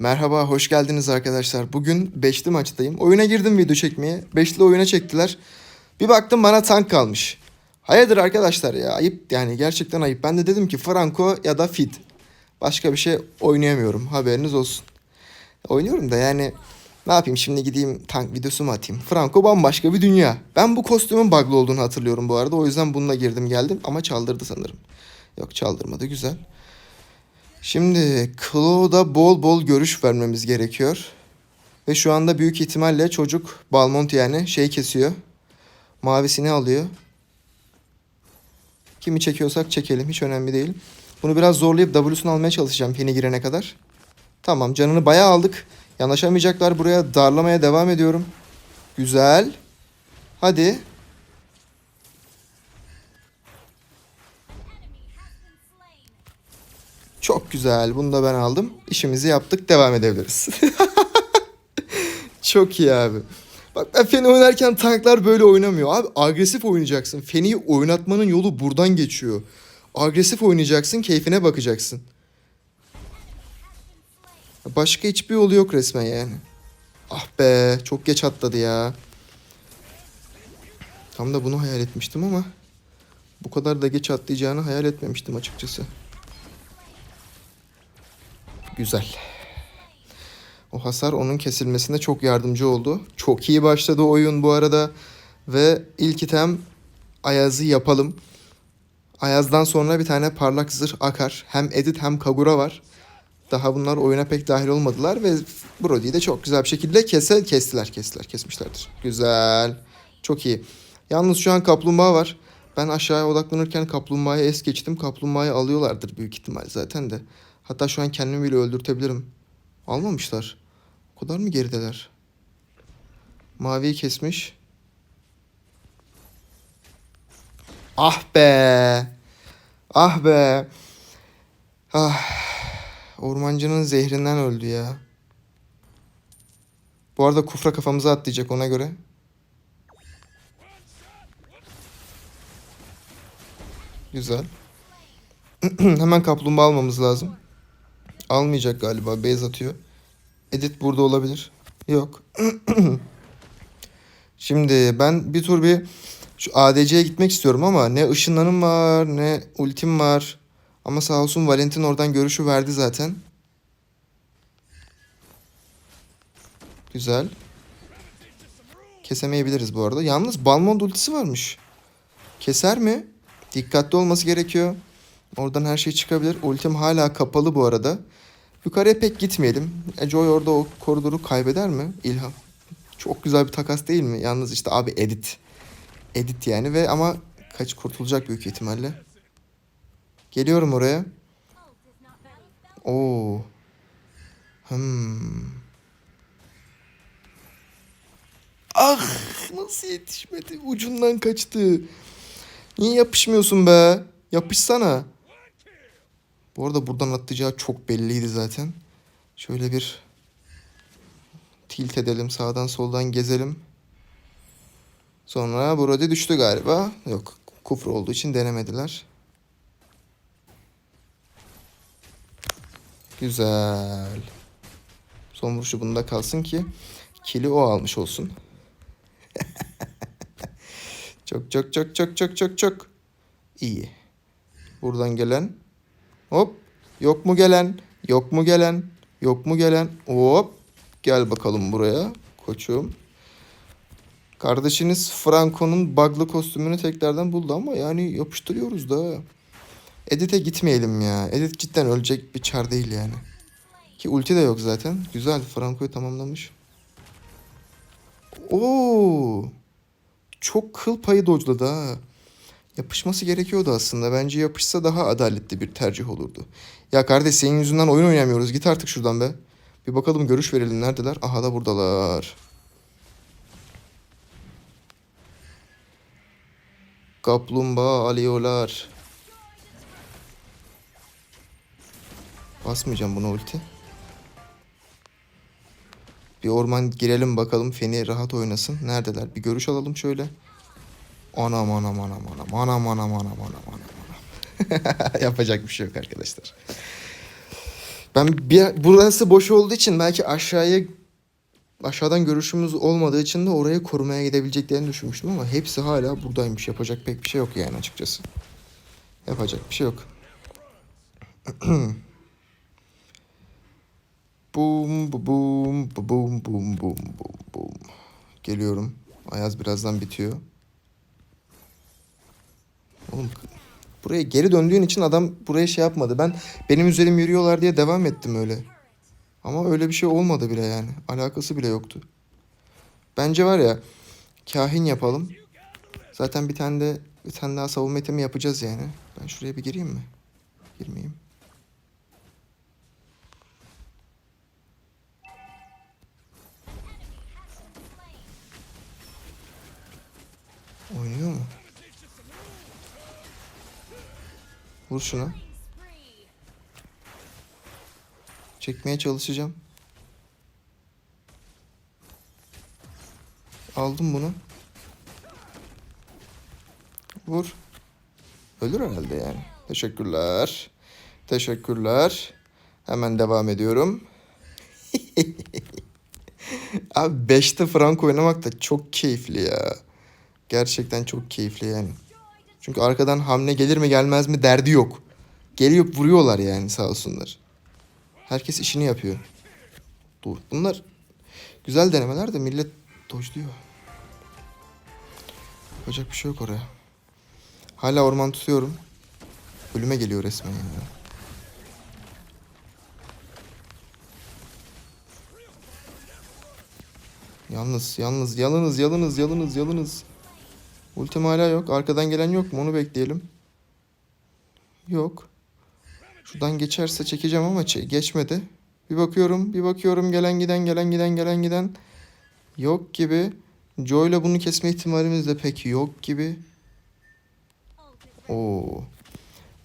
Merhaba, hoş geldiniz arkadaşlar. Bugün 5'li maçtayım. Oyuna girdim video çekmeye. 5'li oyuna çektiler. Bir baktım bana tank kalmış. Hayırdır arkadaşlar ya? Ayıp yani gerçekten ayıp. Ben de dedim ki Franco ya da Fid. Başka bir şey oynayamıyorum. Haberiniz olsun. Oynuyorum da yani ne yapayım şimdi gideyim tank videosu mu atayım? Franco bambaşka bir dünya. Ben bu kostümün bug'lı olduğunu hatırlıyorum bu arada. O yüzden bununla girdim geldim ama çaldırdı sanırım. Yok çaldırmadı güzel. Şimdi Claude'a bol bol görüş vermemiz gerekiyor. Ve şu anda büyük ihtimalle çocuk Balmont yani şey kesiyor. Mavisini alıyor. Kimi çekiyorsak çekelim hiç önemli değil. Bunu biraz zorlayıp W'sunu almaya çalışacağım Penny girene kadar. Tamam canını bayağı aldık. Yanaşamayacaklar buraya darlamaya devam ediyorum. Güzel. Hadi. Çok güzel. Bunu da ben aldım. İşimizi yaptık. Devam edebiliriz. Çok iyi abi. Bak ben Feni oynarken tanklar böyle oynamıyor. Abi agresif oynayacaksın. Feni'yi oynatmanın yolu buradan geçiyor. Agresif oynayacaksın. Keyfine bakacaksın. Başka hiçbir yolu yok resmen yani. Ah be. Çok geç atladı ya. Tam da bunu hayal etmiştim ama bu kadar da geç atlayacağını hayal etmemiştim açıkçası. Güzel. O hasar onun kesilmesinde çok yardımcı oldu. Çok iyi başladı oyun bu arada. Ve ilk item Ayaz'ı yapalım. Ayaz'dan sonra bir tane parlak zırh akar. Hem Edit hem Kagura var. Daha bunlar oyuna pek dahil olmadılar ve Brody'yi de çok güzel bir şekilde kese, kestiler, kestiler, kesmişlerdir. Güzel. Çok iyi. Yalnız şu an kaplumbağa var. Ben aşağıya odaklanırken kaplumbağayı es geçtim. Kaplumbağayı alıyorlardır büyük ihtimal zaten de. Hatta şu an kendimi bile öldürtebilirim. Almamışlar. O kadar mı gerideler? Maviyi kesmiş. Ah be. Ah be. Ah. Ormancının zehrinden öldü ya. Bu arada kufra kafamıza atlayacak ona göre. Güzel. Hemen kaplumbağa almamız lazım. Almayacak galiba. Base atıyor. Edit burada olabilir. Yok. Şimdi ben bir tur bir şu ADC'ye gitmek istiyorum ama ne ışınlanım var ne ultim var. Ama sağ olsun Valentin oradan görüşü verdi zaten. Güzel. Kesemeyebiliriz bu arada. Yalnız Balmond ultisi varmış. Keser mi? Dikkatli olması gerekiyor. Oradan her şey çıkabilir. Ultim hala kapalı bu arada. Yukarıya pek gitmeyelim. E, Joy orada o koridoru kaybeder mi? İlham. Çok güzel bir takas değil mi? Yalnız işte abi edit. Edit yani ve ama kaç kurtulacak büyük ihtimalle. Geliyorum oraya. Oo. Hmm. Ah nasıl yetişmedi? Ucundan kaçtı. Niye yapışmıyorsun be? Yapışsana. Bu arada buradan atlayacağı çok belliydi zaten. Şöyle bir tilt edelim. Sağdan soldan gezelim. Sonra Brody düştü galiba. Yok. Kufru olduğu için denemediler. Güzel. Son vuruşu bunda kalsın ki kili o almış olsun. çok çok çok çok çok çok çok iyi. Buradan gelen hop yok mu gelen yok mu gelen yok mu gelen hop gel bakalım buraya koçum. Kardeşiniz Franco'nun bug'lı kostümünü tekrardan buldu ama yani yapıştırıyoruz da. Edit'e gitmeyelim ya. Edit cidden ölecek bir çar değil yani. Ki ulti de yok zaten. Güzel Franco'yu tamamlamış. Oo! Çok kıl payı dodge'ladı ha. Yapışması gerekiyordu aslında. Bence yapışsa daha adaletli bir tercih olurdu. Ya kardeş senin yüzünden oyun oynayamıyoruz. Git artık şuradan be. Bir bakalım görüş verelim. Neredeler? Aha da buradalar. Kaplumbağa alıyorlar. Basmayacağım buna ulti. Bir orman girelim bakalım. Feni rahat oynasın. Neredeler? Bir görüş alalım şöyle. Anam anam anam anam anam anam anam anam anam. Yapacak bir şey yok arkadaşlar. Ben bir, burası boş olduğu için belki aşağıya aşağıdan görüşümüz olmadığı için de oraya korumaya gidebileceklerini düşünmüştüm ama hepsi hala buradaymış. Yapacak pek bir şey yok yani açıkçası. Yapacak bir şey yok. Boom boom boom boom boom boom boom. Geliyorum. Ayaz birazdan bitiyor. Oğlum buraya geri döndüğün için adam buraya şey yapmadı. Ben benim üzerim yürüyorlar diye devam ettim öyle. Ama öyle bir şey olmadı bile yani. Alakası bile yoktu. Bence var ya kahin yapalım. Zaten bir tane de bir tane daha savunma itemi yapacağız yani. Ben şuraya bir gireyim mi? Girmeyeyim. Oynuyor mu? Vur şuna. Çekmeye çalışacağım. Aldım bunu. Vur. Ölür herhalde yani. Teşekkürler. Teşekkürler. Hemen devam ediyorum. Abi 5'te Frank oynamak da çok keyifli ya. Gerçekten çok keyifli yani. Çünkü arkadan hamle gelir mi gelmez mi derdi yok. Geliyor vuruyorlar yani sağ olsunlar. Herkes işini yapıyor. Dur. Bunlar güzel denemeler de millet dojluyor. Yapacak bir şey yok oraya. Hala orman tutuyorum. Ölüme geliyor resmen yani. Yalnız, yalnız, yalınız, yalınız, yalınız, yalınız. Ultim hala yok. Arkadan gelen yok mu? Onu bekleyelim. Yok. Şuradan geçerse çekeceğim ama geçmedi. Bir bakıyorum, bir bakıyorum gelen giden gelen giden gelen giden. Yok gibi. Joe ile bunu kesme ihtimalimiz de pek yok gibi. Oo.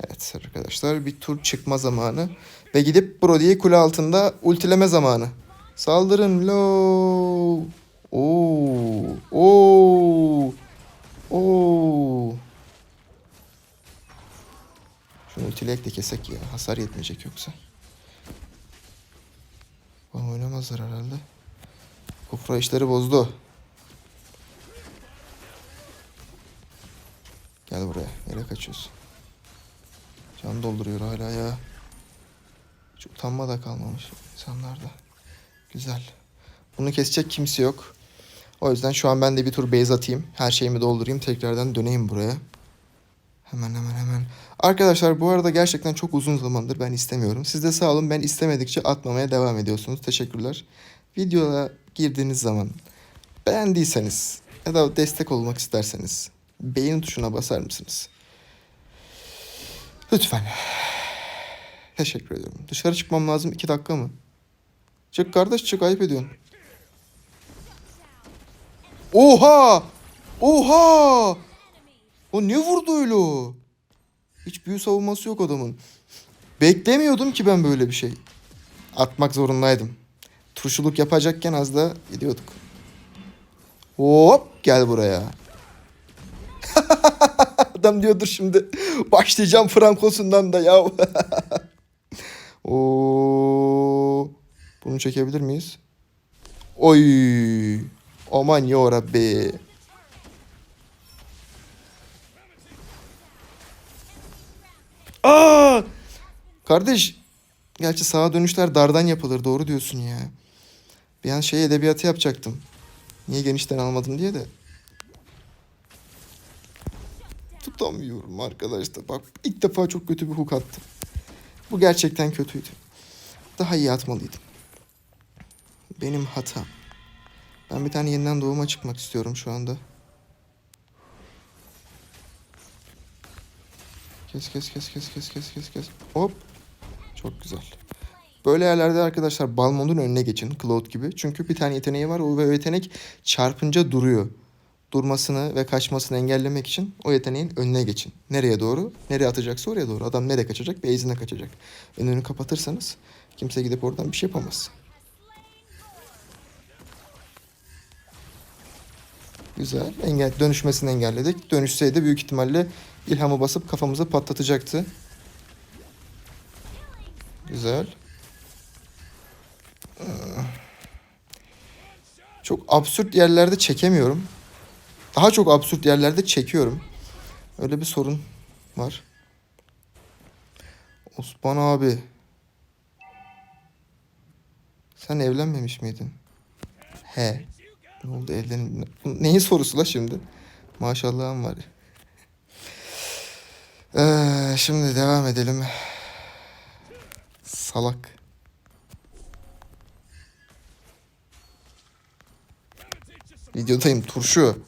Evet arkadaşlar bir tur çıkma zamanı. Ve gidip Brody'yi kule altında ultileme zamanı. Saldırın lo. Oo. Oo. Oo. Şunu ultileyek de kesek ya. Hasar yetmeyecek yoksa. Bana oynamazlar herhalde. Kufra işleri bozdu. Gel buraya. Nereye kaçıyorsun? Can dolduruyor hala ya. Hiç utanma da kalmamış insanlarda. Güzel. Bunu kesecek kimse yok. O yüzden şu an ben de bir tur base atayım. Her şeyimi doldurayım. Tekrardan döneyim buraya. Hemen hemen hemen. Arkadaşlar bu arada gerçekten çok uzun zamandır ben istemiyorum. Siz de sağ olun ben istemedikçe atmamaya devam ediyorsunuz. Teşekkürler. Videoya girdiğiniz zaman beğendiyseniz ya da destek olmak isterseniz beğeni tuşuna basar mısınız? Lütfen. Teşekkür ediyorum. Dışarı çıkmam lazım. iki dakika mı? Çık kardeş çık ayıp ediyorsun. Oha! Oha! O ne vurdu öyle o? Hiç büyü savunması yok adamın. Beklemiyordum ki ben böyle bir şey. Atmak zorundaydım. Turşuluk yapacakken az da gidiyorduk. Hop gel buraya. Adam diyordur şimdi başlayacağım Frankosundan da ya. Oo, bunu çekebilir miyiz? Oy. Aman ya Rabbi. Aa! Kardeş, gerçi sağa dönüşler dardan yapılır. Doğru diyorsun ya. Bir an şey edebiyatı yapacaktım. Niye genişten almadım diye de. Tutamıyorum arkadaşlar. Bak ilk defa çok kötü bir hook attım. Bu gerçekten kötüydü. Daha iyi atmalıydım. Benim hatam. Ben bir tane yeniden doğuma çıkmak istiyorum şu anda. Kes kes kes kes kes kes kes kes. Hop. Çok güzel. Böyle yerlerde arkadaşlar Balmond'un önüne geçin. Cloud gibi. Çünkü bir tane yeteneği var. O ve yetenek çarpınca duruyor. Durmasını ve kaçmasını engellemek için o yeteneğin önüne geçin. Nereye doğru? Nereye atacaksa oraya doğru. Adam nereye kaçacak? Base'ine kaçacak. Önünü kapatırsanız kimse gidip oradan bir şey yapamaz. Güzel. Engel, dönüşmesini engelledik. Dönüşseydi büyük ihtimalle ilhamı basıp kafamıza patlatacaktı. Güzel. Ee, çok absürt yerlerde çekemiyorum. Daha çok absürt yerlerde çekiyorum. Öyle bir sorun var. Osman abi. Sen evlenmemiş miydin? He. Ne oldu? Bu Neyin sorusu la şimdi? Maşallahım var. Ee, şimdi devam edelim. Salak. Videodayım turşu.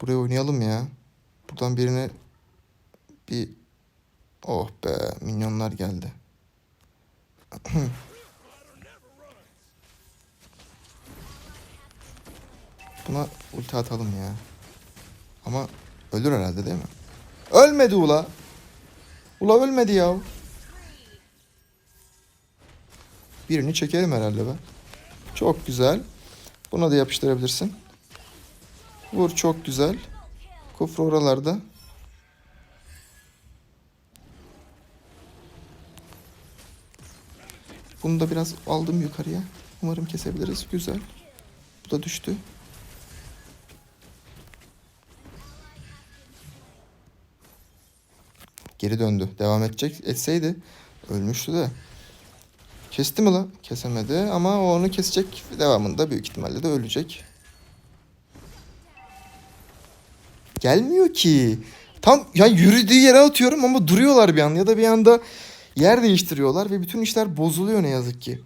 Buraya oynayalım ya. Buradan birine bir oh be minyonlar geldi. Buna ulti atalım ya. Ama ölür herhalde değil mi? Ölmedi ula. Ula ölmedi ya. Birini çekelim herhalde be. Çok güzel. Buna da yapıştırabilirsin. Vur çok güzel. Kufru oralarda. Bunu da biraz aldım yukarıya. Umarım kesebiliriz. Güzel. Bu da düştü. Geri döndü. Devam edecek. Etseydi ölmüştü de. Kesti mi la? Kesemedi ama o onu kesecek. Devamında büyük ihtimalle de ölecek. Gelmiyor ki. Tam ya yürüdüğü yere atıyorum ama duruyorlar bir an ya da bir anda yer değiştiriyorlar ve bütün işler bozuluyor ne yazık ki.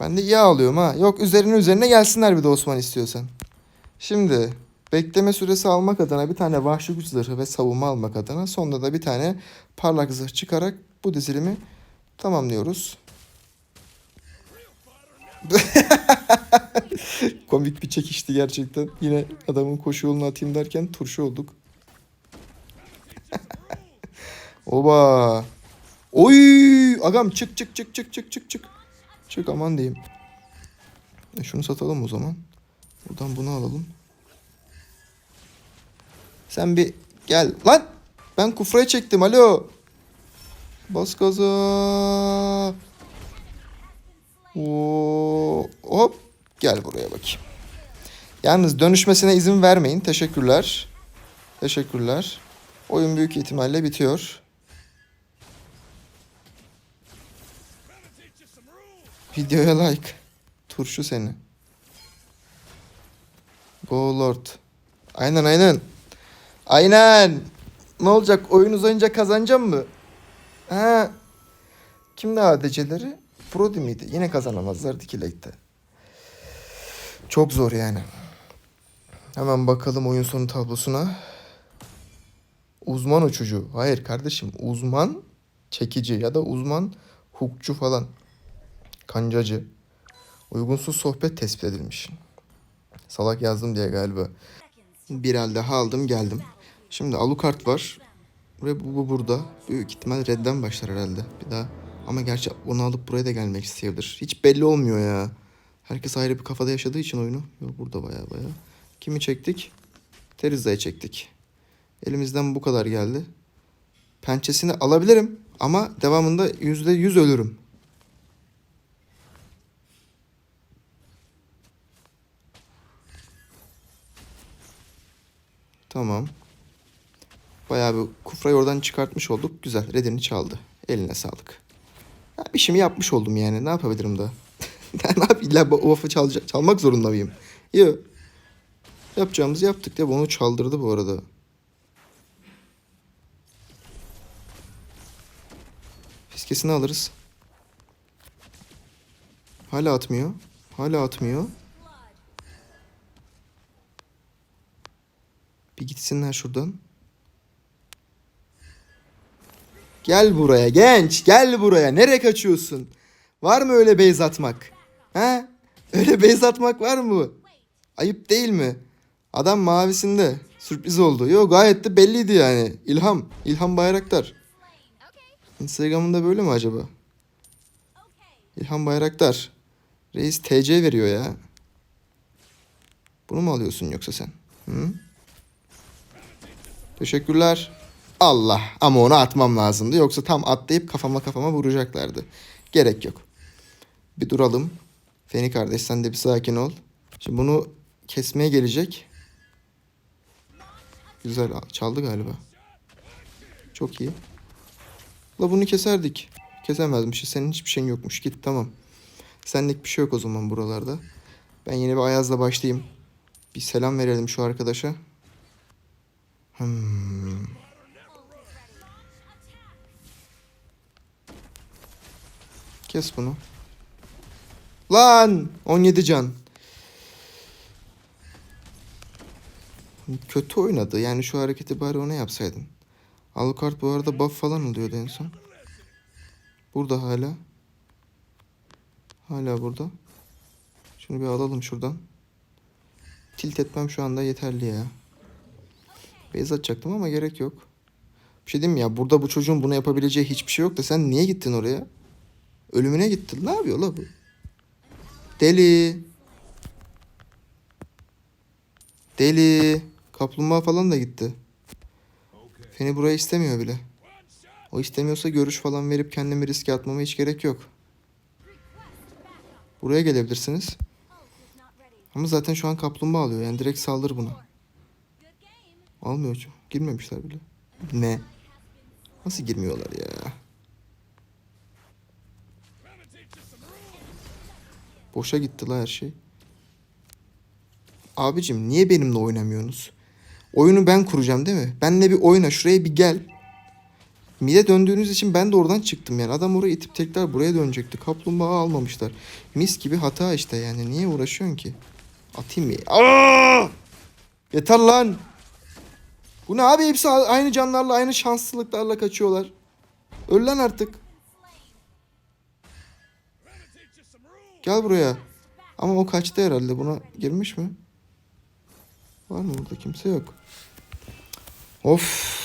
Ben de iyi ağlıyorum ha. Yok üzerine üzerine gelsinler bir de Osman istiyorsan. Şimdi bekleme süresi almak adına bir tane vahşi güç zırhı ve savunma almak adına sonra da bir tane parlak zırh çıkarak bu dizilimi tamamlıyoruz. Komik bir çekişti gerçekten. Yine adamın koşu yolunu atayım derken turşu olduk. Oba. Oy! Agam çık çık çık çık çık çık çık. Çık aman diyeyim. E şunu satalım o zaman. Buradan bunu alalım. Sen bir gel. Lan! Ben kufraya çektim. Alo. Bas gaza. Oo, hop. Gel buraya bakayım. Yalnız dönüşmesine izin vermeyin. Teşekkürler. Teşekkürler. Oyun büyük ihtimalle bitiyor. Videoya like. Turşu seni. Go Lord. Aynen aynen. Aynen. Ne olacak? Oyun uzayınca kazanacağım mı? Ha. Kimdi ADC'leri? Brody miydi? Yine kazanamazlar Dikileg'de. Çok zor yani. Hemen bakalım oyun sonu tablosuna. Uzman uçucu. Hayır kardeşim. Uzman çekici ya da uzman hukçu falan. Kancacı. Uygunsuz sohbet tespit edilmiş. Salak yazdım diye galiba. Bir el daha aldım geldim. Şimdi Alucard var. Ve bu, bu burada. Büyük ihtimal redden başlar herhalde. Bir daha. Ama gerçi onu alıp buraya da gelmek isteyebilir. Hiç belli olmuyor ya. Herkes ayrı bir kafada yaşadığı için oyunu. Yok burada baya baya. Kimi çektik? Teriza'yı çektik. Elimizden bu kadar geldi. Pençesini alabilirim ama devamında yüzde yüz ölürüm. Tamam. Bayağı bir kufrayı oradan çıkartmış olduk. Güzel. Redini çaldı. Eline sağlık. Ya işimi yapmış oldum yani. Ne yapabilirim da? ne yapayım? İlla bu çalacak, çalmak zorunda mıyım? Yok. Yapacağımızı yaptık ya. Onu çaldırdı bu arada. Fiskesini alırız. Hala atmıyor. Hala atmıyor. Bir gitsinler şuradan. Gel buraya genç. Gel buraya. Nereye kaçıyorsun? Var mı öyle beyz atmak? Ha? Öyle beyz atmak var mı? Ayıp değil mi? Adam mavisinde. Sürpriz oldu. Yo gayet de belliydi yani. İlham. İlham Bayraktar. Instagram'ında böyle mi acaba? İlham Bayraktar. Reis TC veriyor ya. Bunu mu alıyorsun yoksa sen? Hı? Teşekkürler. Allah ama onu atmam lazımdı. Yoksa tam atlayıp kafama kafama vuracaklardı. Gerek yok. Bir duralım. Feni kardeş sen de bir sakin ol. Şimdi bunu kesmeye gelecek. Güzel çaldı galiba. Çok iyi. La bunu keserdik. Kesemezmişiz. Senin hiçbir şeyin yokmuş. Git tamam. Senlik bir şey yok o zaman buralarda. Ben yine bir Ayaz'la başlayayım. Bir selam verelim şu arkadaşa. Hmm. Kes bunu. Lan! 17 can. Kötü oynadı. Yani şu hareketi bari ona yapsaydın. Alucard bu arada buff falan oluyordu en son. Burada hala. Hala burada. Şunu bir alalım şuradan. Tilt etmem şu anda yeterli ya. Beyz atacaktım ama gerek yok. Bir şey diyeyim ya burada bu çocuğun bunu yapabileceği hiçbir şey yok da sen niye gittin oraya? Ölümüne gittin. Ne yapıyor la bu? Deli. Deli. Kaplumbağa falan da gitti. Seni buraya istemiyor bile. O istemiyorsa görüş falan verip kendimi riske atmama hiç gerek yok. Buraya gelebilirsiniz. Ama zaten şu an kaplumbağa alıyor. Yani direkt saldır buna. Almıyor hocam. Girmemişler bile. Ne? Nasıl girmiyorlar ya? Boşa gitti la her şey. Abicim niye benimle oynamıyorsunuz? Oyunu ben kuracağım değil mi? Benle bir oyna şuraya bir gel. Mide döndüğünüz için ben de oradan çıktım yani. Adam oraya itip tekrar buraya dönecekti. Kaplumbağa almamışlar. Mis gibi hata işte yani. Niye uğraşıyorsun ki? Atayım mı? Aa! Yeter lan. Bu ne abi? Hepsi aynı canlarla, aynı şanslılıklarla kaçıyorlar. Öl lan artık. Gel buraya. Ama o kaçtı herhalde. Buna girmiş mi? Var mı burada? Kimse yok. Of.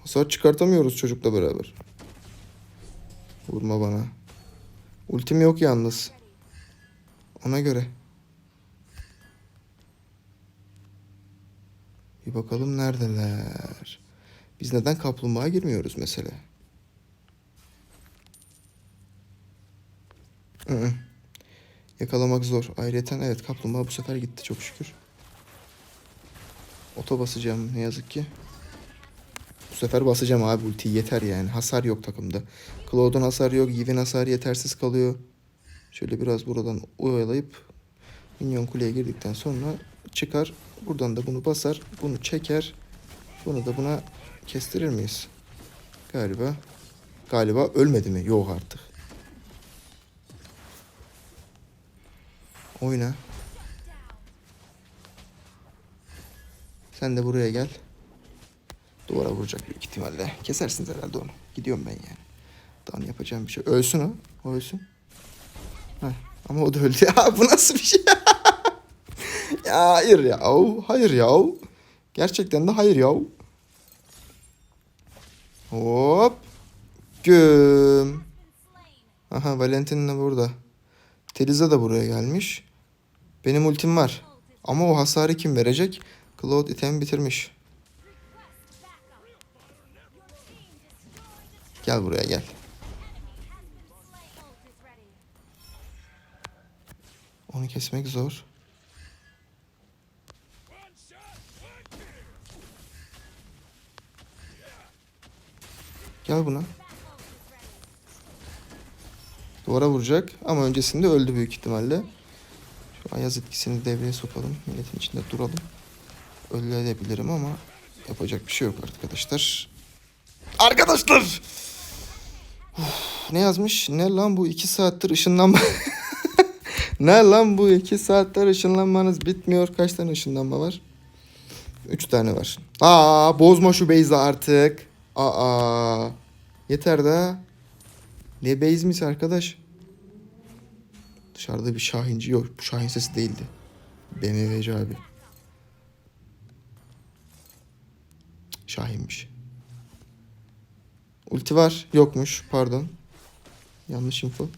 Hasar çıkartamıyoruz çocukla beraber. Vurma bana. Ultim yok yalnız. Ona göre. Bir bakalım neredeler. Biz neden kaplumbağa girmiyoruz mesela? Hı hı. Yakalamak zor. Ayrıca evet kaplumbağa bu sefer gitti çok şükür. Oto basacağım ne yazık ki. Bu sefer basacağım abi ultiyi yeter yani. Hasar yok takımda. Claude'un hasarı yok. Yivin hasarı yetersiz kalıyor. Şöyle biraz buradan oyalayıp minyon kuleye girdikten sonra çıkar. Buradan da bunu basar. Bunu çeker. Bunu da buna kestirir miyiz? Galiba. Galiba ölmedi mi? Yok artık. Oyna. Sen de buraya gel. Duvara vuracak büyük ihtimalle. Kesersiniz herhalde onu. Gidiyorum ben yani. Daha yapacağım bir şey. Ölsün o. O ölsün. Heh. Ama o da öldü. Ya bu nasıl bir şey? Ya hayır ya. Hayır ya. Gerçekten de hayır ya. Hop. Güm. Aha Valentin de burada. Teliza da buraya gelmiş. Benim ultim var. Ama o hasarı kim verecek? Claude item bitirmiş. Gel buraya gel. Onu kesmek zor. Gel buna. Duvara vuracak ama öncesinde öldü büyük ihtimalle. Şu ayaz etkisini devreye sokalım. Milletin içinde duralım. Ölebilirim ama yapacak bir şey yok arkadaşlar. Arkadaşlar! Uf, ne yazmış? Ne lan bu iki saattir ışınlanma... ne lan bu iki saattir ışınlanmanız bitmiyor. Kaç tane ışınlanma var? Üç tane var. Aa bozma şu Beyza artık. Aa yeter daha. Ne Beyz'miş arkadaş? Dışarıda bir Şahinci yok. Bu Şahin sesi değildi. BMW'ci abi. Şahinmiş. Ulti var. Yokmuş. Pardon. Yanlış info.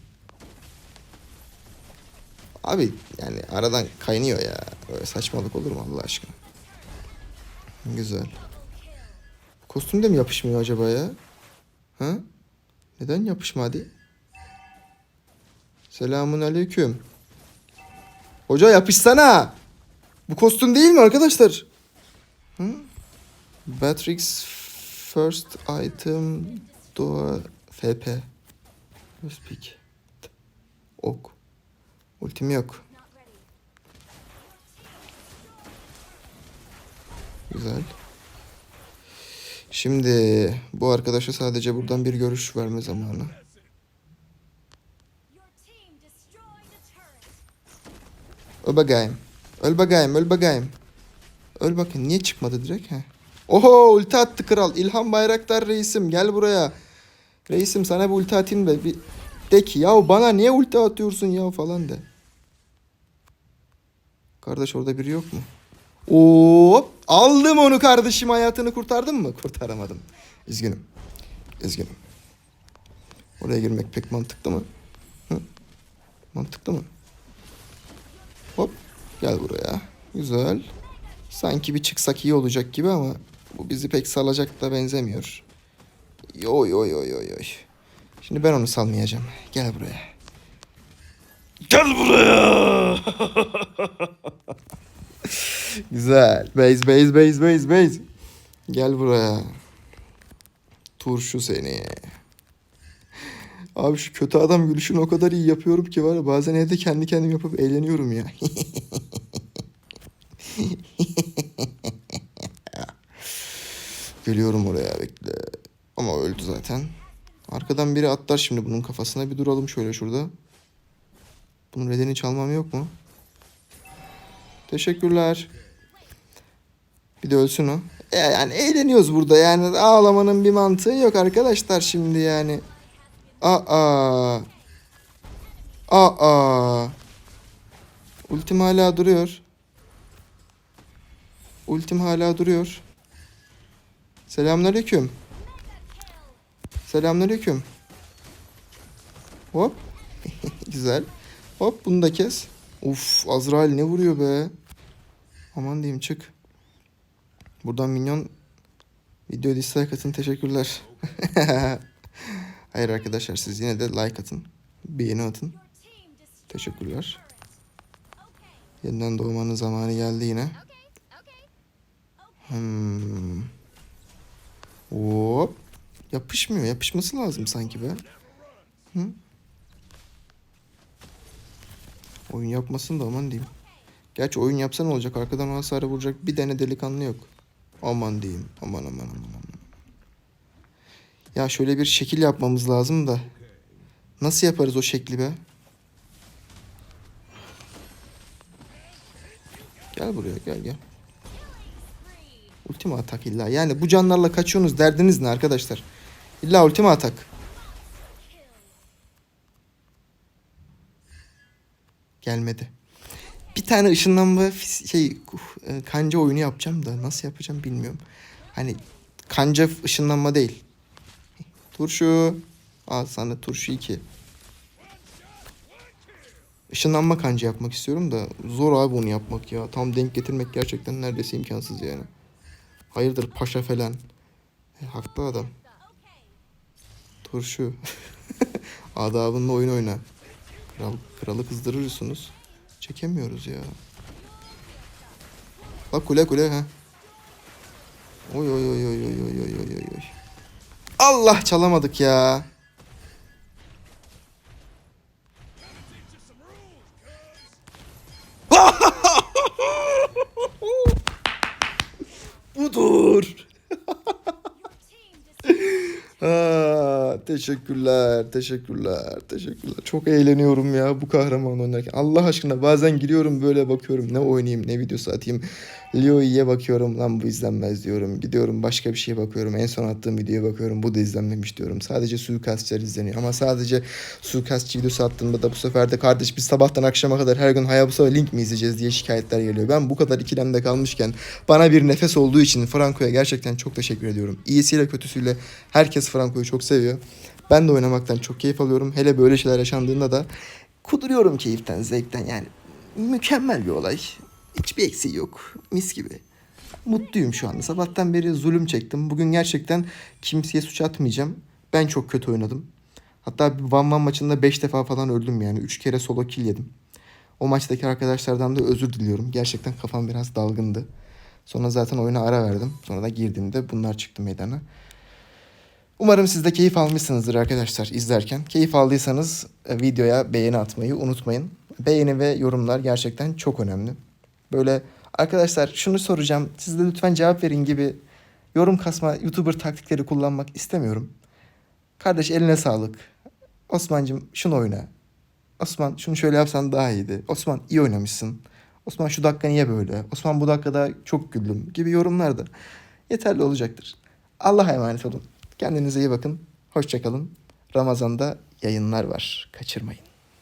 Abi yani aradan kaynıyor ya. Böyle saçmalık olur mu Allah aşkına? Güzel. Kostüm de mi yapışmıyor acaba ya? Ha? Neden yapışma hadi? Selamun aleyküm. Hoca yapışsana. Bu kostüm değil mi arkadaşlar? Hı? Batrix first item doğa FP. First. Ok. Ultim yok. Güzel. Şimdi bu arkadaşa sadece buradan bir görüş verme zamanı. Öl bakayım. Öl bakayım, öl bakayım. Öl bakayım. Niye çıkmadı direkt he? Oho ulti attı kral. İlhan Bayraktar reisim gel buraya. Reisim sana bir ulti atayım da bir de ki ya bana niye ulti atıyorsun ya falan de. Kardeş orada biri yok mu? Oo aldım onu kardeşim hayatını kurtardım mı? Kurtaramadım. Üzgünüm. Üzgünüm. Oraya girmek pek mantıklı mı? Hı? Mantıklı mı? Hop gel buraya. Güzel. Sanki bir çıksak iyi olacak gibi ama bu bizi pek salacak da benzemiyor. Oy oy oy oy oy. Şimdi ben onu salmayacağım. Gel buraya. Gel buraya. Güzel. Base base base base base. Gel buraya. Turşu seni. Abi şu kötü adam gülüşünü o kadar iyi yapıyorum ki var ya bazen evde kendi kendim yapıp eğleniyorum ya. Geliyorum oraya bekle. Ama öldü zaten. Arkadan biri atlar şimdi bunun kafasına. Bir duralım şöyle şurada. Bunun redeni çalmam yok mu? Teşekkürler. Bir de ölsün o. E, yani eğleniyoruz burada yani ağlamanın bir mantığı yok arkadaşlar şimdi yani. Aa. Aa. Ultim hala duruyor. Ultim hala duruyor. Selamünaleyküm. Selamünaleyküm. Hop. Güzel. Hop bunu da kes. Uf Azrail ne vuruyor be. Aman diyeyim çık. Buradan minyon video dislike atın teşekkürler. Hayır arkadaşlar siz yine de like atın. Beğeni atın. Teşekkürler. Yeniden doğmanın zamanı geldi yine. Hmm. Hop. Yapışmıyor. Yapışması lazım sanki be. Hı? Oyun yapmasın da aman diyeyim. Gerçi oyun yapsa ne olacak? Arkadan o hasarı vuracak bir tane delikanlı yok. Aman diyeyim. Aman aman aman aman. Ya şöyle bir şekil yapmamız lazım da. Nasıl yaparız o şekli be? Gel buraya gel gel. Ultima atak illa. Yani bu canlarla kaçıyorsunuz derdiniz ne arkadaşlar? İlla ultima atak. Gelmedi. Bir tane ışınlanma şey uh, e, kanca oyunu yapacağım da nasıl yapacağım bilmiyorum. Hani kanca ışınlanma değil. Turşu. Al sana turşu 2. Işınlanma kanca yapmak istiyorum da zor abi onu yapmak ya. Tam denk getirmek gerçekten neredeyse imkansız yani. Hayırdır paşa falan. E, haklı adam. Turşu. Adabınla oyun oyna. Kral, kralı kızdırırsınız. Çekemiyoruz ya. Bak kule kule ha. Oy oy oy oy oy oy oy oy oy. Allah çalamadık ya. Budur. Aa, teşekkürler, teşekkürler, teşekkürler. Çok eğleniyorum ya bu kahraman oynarken. Allah aşkına bazen giriyorum böyle bakıyorum ne oynayayım, ne videosu atayım. Leo'ya bakıyorum lan bu izlenmez diyorum. Gidiyorum başka bir şeye bakıyorum. En son attığım videoya bakıyorum bu da izlenmemiş diyorum. Sadece suikastçılar izleniyor. Ama sadece suikastçı videosu attığımda da bu sefer de kardeş biz sabahtan akşama kadar her gün Hayabusa Link mi izleyeceğiz diye şikayetler geliyor. Ben bu kadar ikilemde kalmışken bana bir nefes olduğu için Franco'ya gerçekten çok teşekkür ediyorum. İyisiyle kötüsüyle herkes Franco'yu çok seviyor. Ben de oynamaktan çok keyif alıyorum. Hele böyle şeyler yaşandığında da kuduruyorum keyiften, zevkten yani. Mükemmel bir olay. Hiçbir eksiği yok. Mis gibi. Mutluyum şu anda. Sabahtan beri zulüm çektim. Bugün gerçekten kimseye suç atmayacağım. Ben çok kötü oynadım. Hatta bir Van Van maçında 5 defa falan öldüm yani. 3 kere solo kill yedim. O maçtaki arkadaşlardan da özür diliyorum. Gerçekten kafam biraz dalgındı. Sonra zaten oyuna ara verdim. Sonra da girdiğimde bunlar çıktı meydana. Umarım siz de keyif almışsınızdır arkadaşlar izlerken. Keyif aldıysanız e, videoya beğeni atmayı unutmayın. Beğeni ve yorumlar gerçekten çok önemli. Böyle arkadaşlar şunu soracağım siz de lütfen cevap verin gibi yorum kasma YouTuber taktikleri kullanmak istemiyorum. Kardeş eline sağlık. Osman'cım şunu oyna. Osman şunu şöyle yapsan daha iyiydi. Osman iyi oynamışsın. Osman şu dakika niye böyle? Osman bu dakikada çok güldüm gibi yorumlar da yeterli olacaktır. Allah'a emanet olun. Kendinize iyi bakın. Hoşçakalın. Ramazan'da yayınlar var. Kaçırmayın.